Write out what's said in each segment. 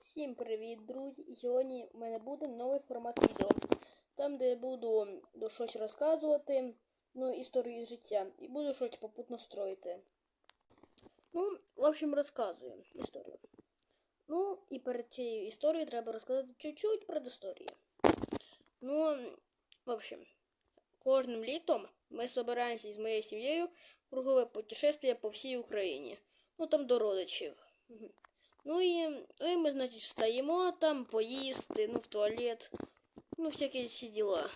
Всім привіт, друзі! І сьогодні в мене буде новий формат відео. Там, де я буду щось розказувати, ну, історії життя, і буду щось попутно строїти. Ну, в общем, розказую історію. Ну, і перед цією історією треба розказати чуть-чуть про історію. Ну, в общем, кожним літом ми збираємося із моєю сім'єю в кругове путешествие по всій Україні. Ну, там до родичів. Ну і, і ми, значить, встаємо там поїсти, ну, в туалет, ну, всякі всі діла.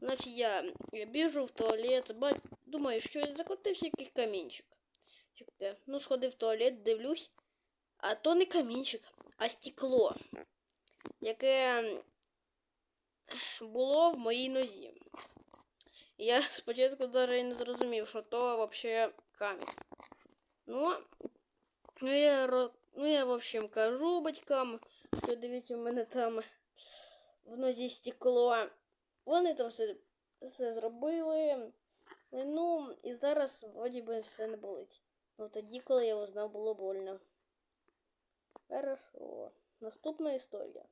Значить, я, я біжу в туалет, бать, думаю, що я закотився якийсь камінчик. Чекайте, Ну, сходив в туалет, дивлюсь, а то не камінчик, а стекло, яке було в моїй нозі. Я спочатку навіть не зрозумів, що то взагалі камінь. Ну, Ну я, ну, я, в общем, кажу батькам, що дивіться, в мене там в нозі стекло. Вони там все, все зробили. Ну, і зараз вроді би все не болить. Ну тоді, коли я узнав, було больно. Хорошо. Наступна історія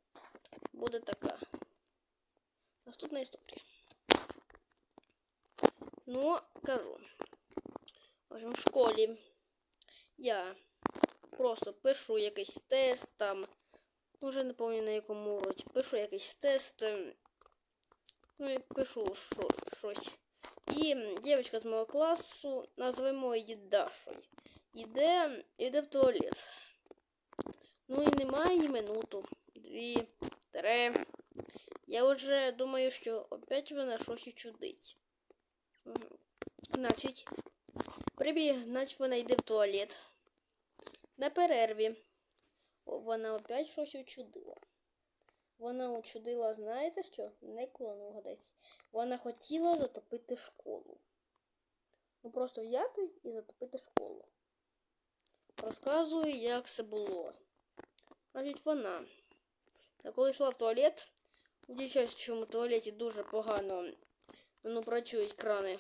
буде така. Наступна історія. Ну, кажу. В общем, в школі я просто пишу якийсь тест там. Вже не пам'ятаю на якому уроці. Пишу якийсь тест. ем, Ну і пишу що, щось. І дівчинка з мого класу, називаємо її Дашою. Іде, іде в туалет. Ну і немає її минуту. Дві, три. Я вже думаю, що опять вона щось чудить. Значить, прибіг, значить вона йде в туалет. На перерві. Вона опять щось учудила. Вона учудила, знаєте що? Не клону вгадайте. Вона хотіла затопити школу. Ну просто взяти і затопити школу. Розказую, як це було. Значить, вона. Я коли йшла в туалет, у дівчачому туалеті дуже погано ну, працюють крани.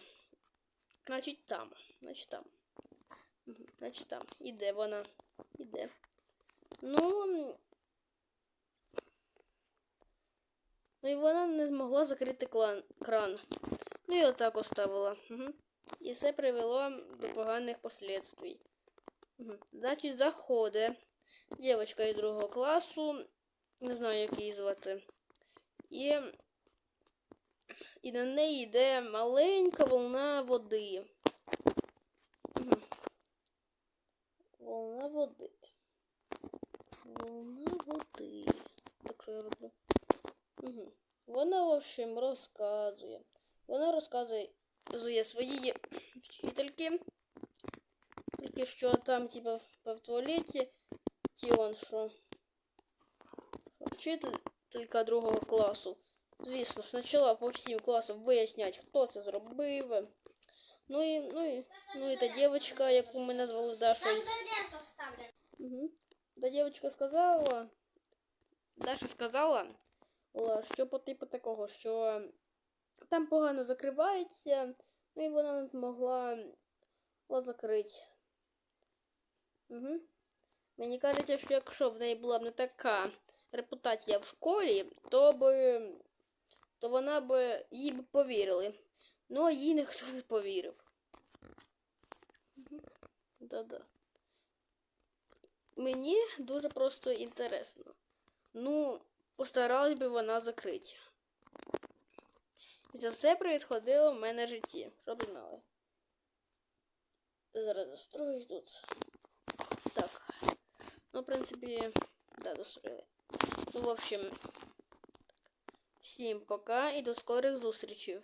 Значить там. Значить там. Значить там. Іде вона. Іде. Ну. Ну і вона не змогла закрити клан, кран. Ну і отак оставила. Угу. І це привело до поганих последствий. Угу. Значить, заходить дівчинка із другого класу, не знаю, як її звати. І, і на неї йде маленька волна води. Волна води. Волна води. Так що я роблю? Угу. Вона, в общем, розказує. Вона розказує своїй вчительки. Тільки що там, типа, в туалеті, ті он що. Вчителька другого класу. Звісно, почала по всім класам виясняти, хто це зробив. Ну і, ну і, Ну і та дівчинка, яку ми назвали Дашою. Угу. Та дівчинка сказала, Даша сказала, що по типу такого, що там погано закривається, ну і вона не змогла закрити. Угу. Мені кажеться, що якщо в неї була б не така репутація в школі, то би то вона б їй б повірили. Ну, а їй ніхто не повірив. Да-да. Мені дуже просто інтересно. Ну, постаралась би вона закрити. І це все происходило в мене в житті, щоб знали. Зараз дострою тут. Так. Ну, в принципі, да, достроїли. Ну, в общем, всім пока і до скорих зустрічей.